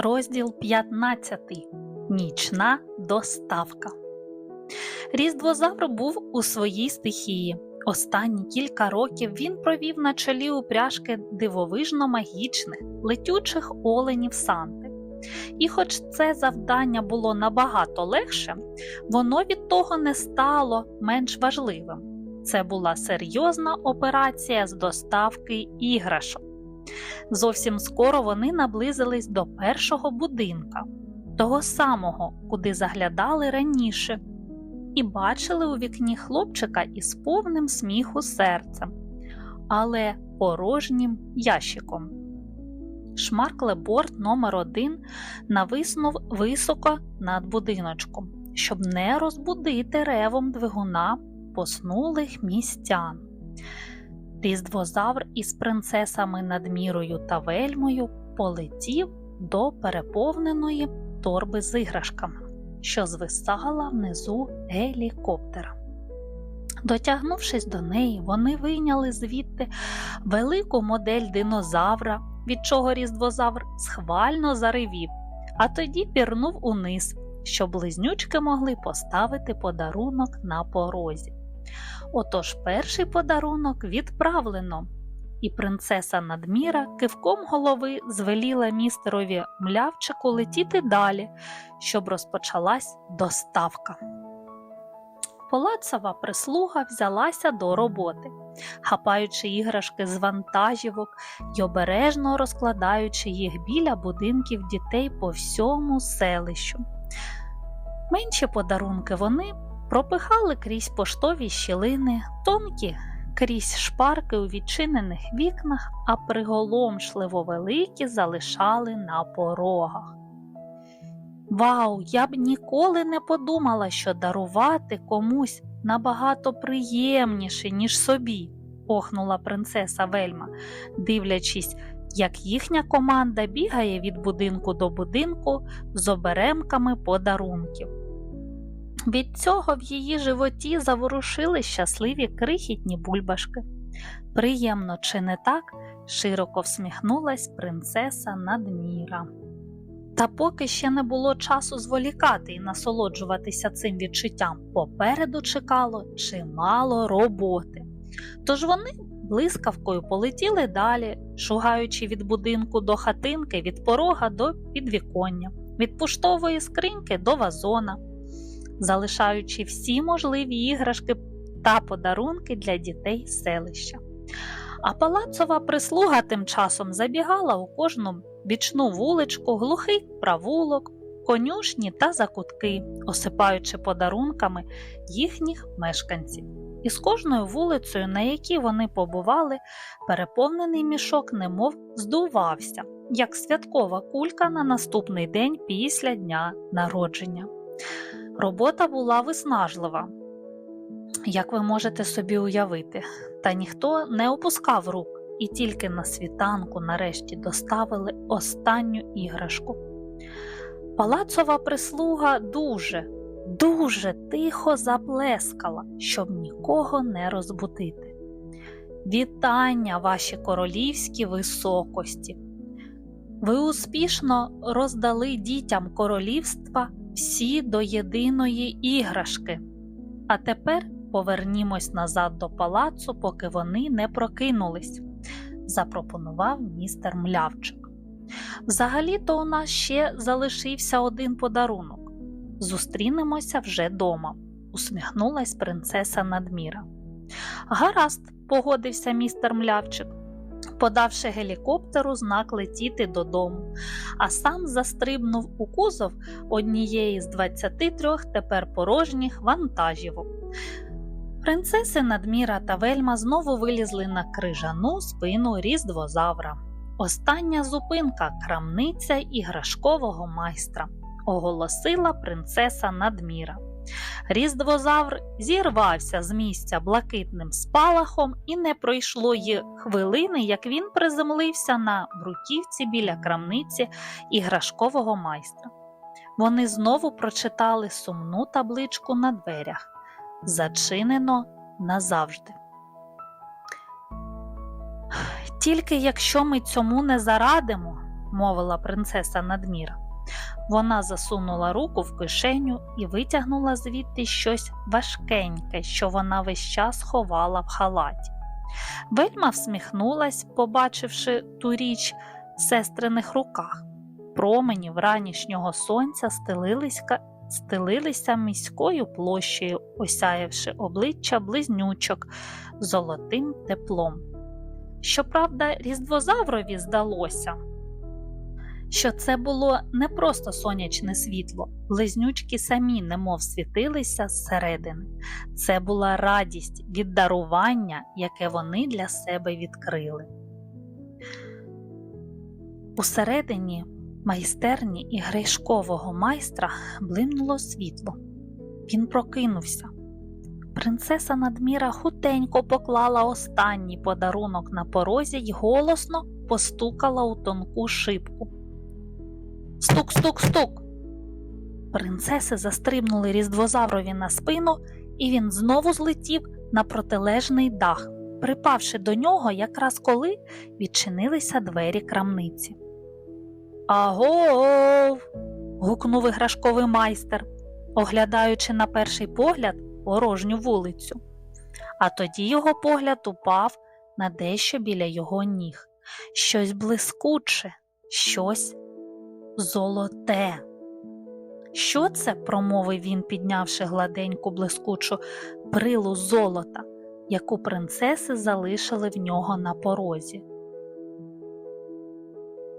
Розділ 15. Нічна доставка. Різдвозавр був у своїй стихії. Останні кілька років він провів на чолі упряжки дивовижно магічних, летючих оленів Санти. І хоч це завдання було набагато легше, воно від того не стало менш важливим. Це була серйозна операція з доставки іграшок. Зовсім скоро вони наблизились до першого будинка, того самого, куди заглядали раніше, і бачили у вікні хлопчика із повним сміху серцем, але порожнім ящиком. Шмаркле борт номер один нависнув високо над будиночком, щоб не розбудити ревом двигуна поснулих містян. Різдвозавр із принцесами Надмірою та Вельмою полетів до переповненої торби з іграшками, що звисала внизу гелікоптера. Дотягнувшись до неї, вони вийняли звідти велику модель динозавра, від чого різдвозавр схвально заривів, а тоді пірнув униз, щоб близнючки могли поставити подарунок на порозі. Отож перший подарунок відправлено, і принцеса Надміра кивком голови звеліла містерові млявчику летіти далі, щоб розпочалась доставка. Палацова прислуга взялася до роботи, хапаючи іграшки з вантажівок й обережно розкладаючи їх біля будинків дітей по всьому селищу. Менші подарунки вони пропихали крізь поштові щілини, тонкі крізь шпарки у відчинених вікнах, а приголомшливо великі залишали на порогах. Вау, я б ніколи не подумала, що дарувати комусь набагато приємніше, ніж собі, охнула принцеса Вельма, дивлячись, як їхня команда бігає від будинку до будинку з оберемками подарунків. Від цього в її животі заворушили щасливі крихітні бульбашки. Приємно, чи не так? широко всміхнулась принцеса Надміра. Та поки ще не було часу зволікати і насолоджуватися цим відчуттям, попереду чекало чимало роботи. Тож вони блискавкою полетіли далі, шугаючи від будинку до хатинки, від порога до підвіконня, від пуштової скриньки до вазона залишаючи всі можливі іграшки та подарунки для дітей селища. А палацова прислуга тим часом забігала у кожну бічну вуличку, глухий правулок, конюшні та закутки, осипаючи подарунками їхніх мешканців. І з кожною вулицею, на якій вони побували, переповнений мішок немов здувався, як святкова кулька на наступний день після дня народження. Робота була виснажлива, як ви можете собі уявити, та ніхто не опускав рук і тільки на світанку нарешті доставили останню іграшку. Палацова прислуга дуже, дуже тихо заплескала, щоб нікого не розбудити. Вітання, ваші королівські високості! Ви успішно роздали дітям королівства всі до єдиної іграшки. А тепер повернімось назад до палацу, поки вони не прокинулись, запропонував містер Млявчик. Взагалі-то у нас ще залишився один подарунок. Зустрінемося вже дома, усміхнулась принцеса Надміра. Гаразд, погодився містер Млявчик подавши гелікоптеру знак летіти додому, а сам застрибнув у кузов однієї з 23 тепер порожніх вантажівок. Принцеси Надміра та Вельма знову вилізли на крижану спину різдвозавра. Остання зупинка крамниця іграшкового майстра, оголосила принцеса Надміра. Різдвозавр зірвався з місця блакитним спалахом, і не пройшло й хвилини, як він приземлився на бруківці біля крамниці іграшкового майстра. Вони знову прочитали сумну табличку на дверях Зачинено назавжди. Тільки якщо ми цьому не зарадимо, мовила принцеса Надміра. Вона засунула руку в кишеню і витягнула звідти щось важкеньке, що вона весь час ховала в халаті. Вельма всміхнулась, побачивши ту річ в сестриних руках. Промені вранішнього сонця стелилися, стелилися міською площею, осяявши обличчя близнючок золотим теплом. Щоправда, різдвозаврові здалося, що це було не просто сонячне світло, близнючки самі немов світилися зсередини. Це була радість від дарування, яке вони для себе відкрили. Усередині майстерні і іграшкового майстра блимнуло світло. Він прокинувся. Принцеса Надміра хутенько поклала останній подарунок на порозі й голосно постукала у тонку шибку. Стук, стук, стук. Принцеси застрибнули різдвозаврові на спину, і він знову злетів на протилежний дах, припавши до нього якраз коли відчинилися двері крамниці. Агов. гукнув іграшковий майстер, оглядаючи на перший погляд порожню вулицю. А тоді його погляд упав на дещо біля його ніг. Щось блискуче, щось золоте. Що це? промовив він, піднявши гладеньку блискучу брилу золота, яку принцеси залишили в нього на порозі.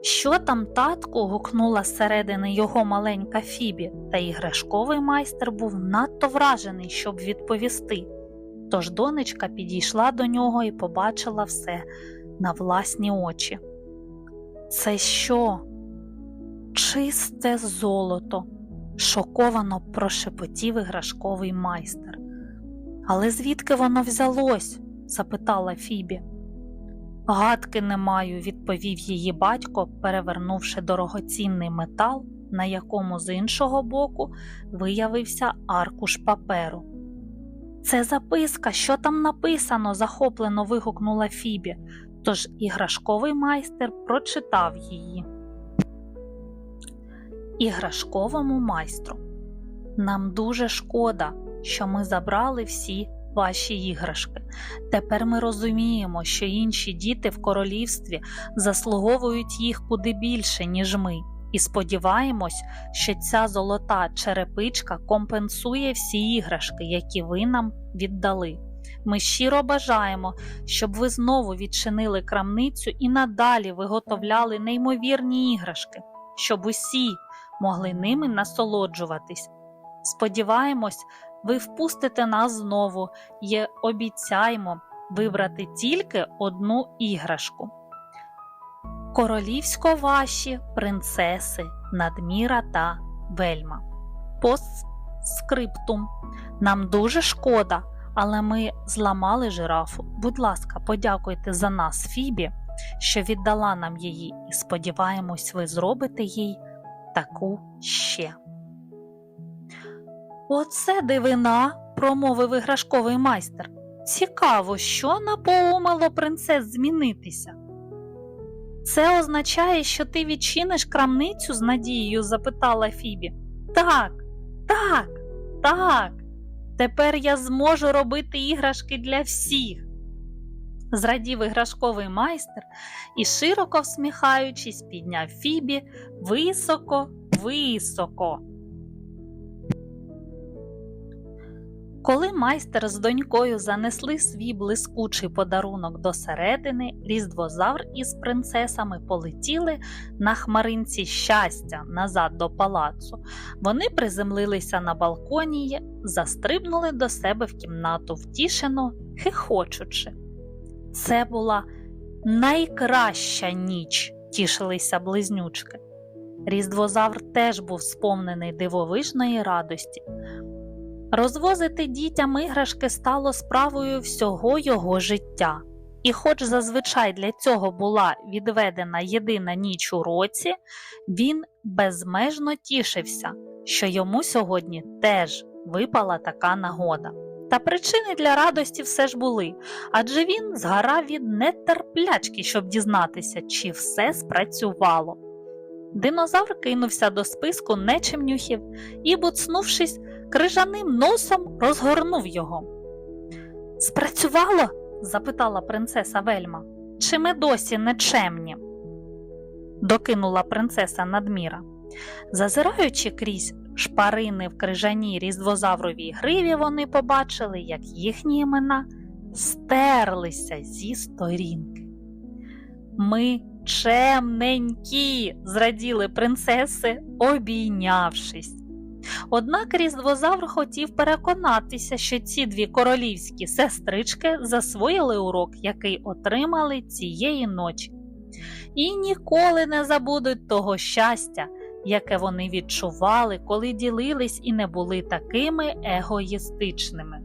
Що там, татку? гукнула зсередини його маленька Фібі, та іграшковий майстер був надто вражений, щоб відповісти. Тож донечка підійшла до нього і побачила все на власні очі. Це що? Чисте золото, шоковано прошепотів іграшковий майстер. Але звідки воно взялось? запитала Фібі. Гадки не маю, відповів її батько, перевернувши дорогоцінний метал, на якому з іншого боку виявився аркуш паперу. Це записка, що там написано? захоплено вигукнула Фібі, тож іграшковий майстер прочитав її. Іграшковому майстру. Нам дуже шкода, що ми забрали всі ваші іграшки. Тепер ми розуміємо, що інші діти в королівстві заслуговують їх куди більше, ніж ми, і сподіваємось, що ця золота черепичка компенсує всі іграшки, які ви нам віддали. Ми щиро бажаємо, щоб ви знову відчинили крамницю і надалі виготовляли неймовірні іграшки, щоб усі могли ними насолоджуватись. Сподіваємось, ви впустите нас знову і обіцяємо вибрати тільки одну іграшку. Королівсько ваші принцеси Надміра та Вельма. Постскриптум. Нам дуже шкода, але ми зламали жирафу. Будь ласка, подякуйте за нас, Фібі, що віддала нам її, і сподіваємось, ви зробите їй таку ще. Оце дивина, промовив іграшковий майстер. Цікаво, що напоумило принцес змінитися. Це означає, що ти відчиниш крамницю з надією? запитала Фібі. Так, так, так. Тепер я зможу робити іграшки для всіх. Зрадів іграшковий майстер і, широко всміхаючись, підняв Фібі високо, високо. Коли майстер з донькою занесли свій блискучий подарунок до середини, різдвозавр із принцесами полетіли на хмаринці щастя назад до палацу. Вони приземлилися на балконі застрибнули до себе в кімнату, втішено, хихочучи. Це була найкраща ніч, тішилися близнючки. Різдвозавр теж був сповнений дивовижної радості. Розвозити дітям іграшки стало справою всього його життя. І, хоч зазвичай для цього була відведена єдина ніч у році, він безмежно тішився, що йому сьогодні теж випала така нагода. Та причини для радості все ж були, адже він згорав від нетерплячки, щоб дізнатися, чи все спрацювало. Динозавр кинувся до списку нечемнюхів і, буцнувшись крижаним носом, розгорнув його. Спрацювало? запитала принцеса Вельма. Чи ми досі нечемні? докинула принцеса Надміра. Зазираючи крізь шпарини в крижаній різдвозавровій гриві, вони побачили, як їхні імена стерлися зі сторінки. Ми чемненькі, зраділи принцеси, обійнявшись. Однак різдвозавр хотів переконатися, що ці дві королівські сестрички засвоїли урок, який отримали цієї ночі, і ніколи не забудуть того щастя, яке вони відчували, коли ділились і не були такими егоїстичними.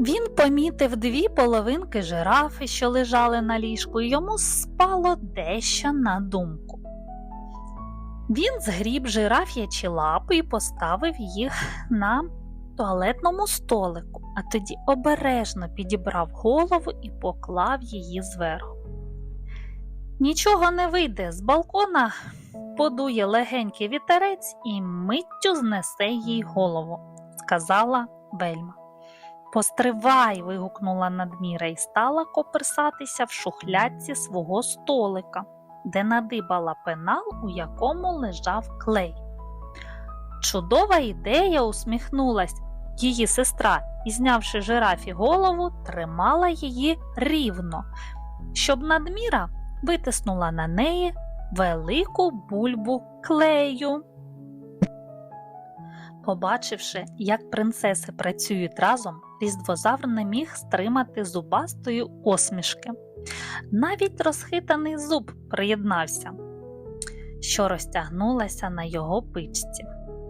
Він помітив дві половинки жирафи, що лежали на ліжку, і йому спало дещо на думку. Він згріб жираф'ячі лапи і поставив їх на туалетному столику, а тоді обережно підібрав голову і поклав її зверху. Нічого не вийде, з балкона подує легенький вітерець і миттю знесе їй голову, сказала Вельма. Постривай. вигукнула надміра і стала коперсатися в шухлядці свого столика, де надибала пенал, у якому лежав клей. Чудова ідея, усміхнулась її сестра і, знявши жирафі голову, тримала її рівно, щоб надміра витиснула на неї велику бульбу клею. Побачивши, як принцеси працюють разом, різдвозавр не міг стримати зубастої осмішки. Навіть розхитаний зуб приєднався, що розтягнулася на його пичці.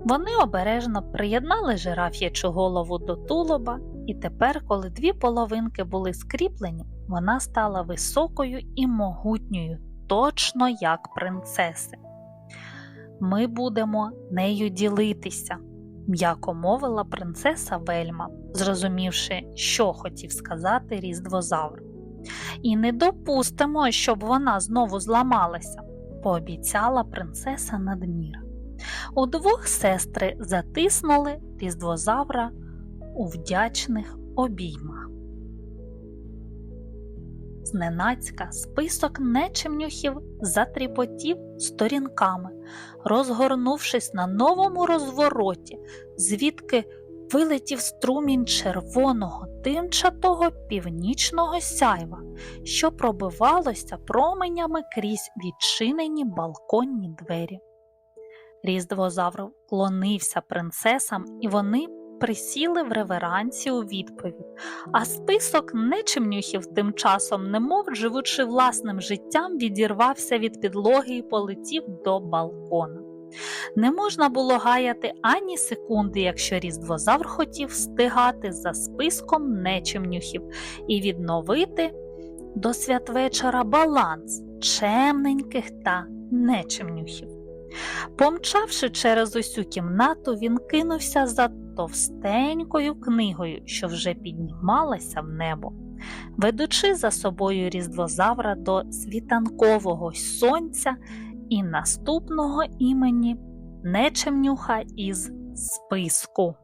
Вони обережно приєднали жираф'ячу голову до тулуба, і тепер, коли дві половинки були скріплені, вона стала високою і могутньою, точно як принцеси. Ми будемо нею ділитися, м'яко мовила принцеса Вельма, зрозумівши, що хотів сказати різдвозавр. І не допустимо, щоб вона знову зламалася, пообіцяла принцеса Надміра. Удвох сестри затиснули різдвозавра у вдячних обіймах. Зненацька список нечемнюхів затріпотів сторінками, розгорнувшись на новому розвороті, звідки вилетів струмінь червоного димчатого північного сяйва, що пробивалося променями крізь відчинені балконні двері. Різдвозавр клонився принцесам, і вони присіли в реверансі у відповідь, а список нечемнюхів тим часом, немов живучи власним життям, відірвався від підлоги і полетів до балкона. Не можна було гаяти ані секунди, якщо різдвозавр хотів встигати за списком нечемнюхів і відновити до святвечора баланс чемненьких та нечемнюхів. Помчавши через усю кімнату, він кинувся за товстенькою книгою, що вже піднімалася в небо, ведучи за собою різдвозавра до світанкового сонця і наступного імені Нечемнюха із списку.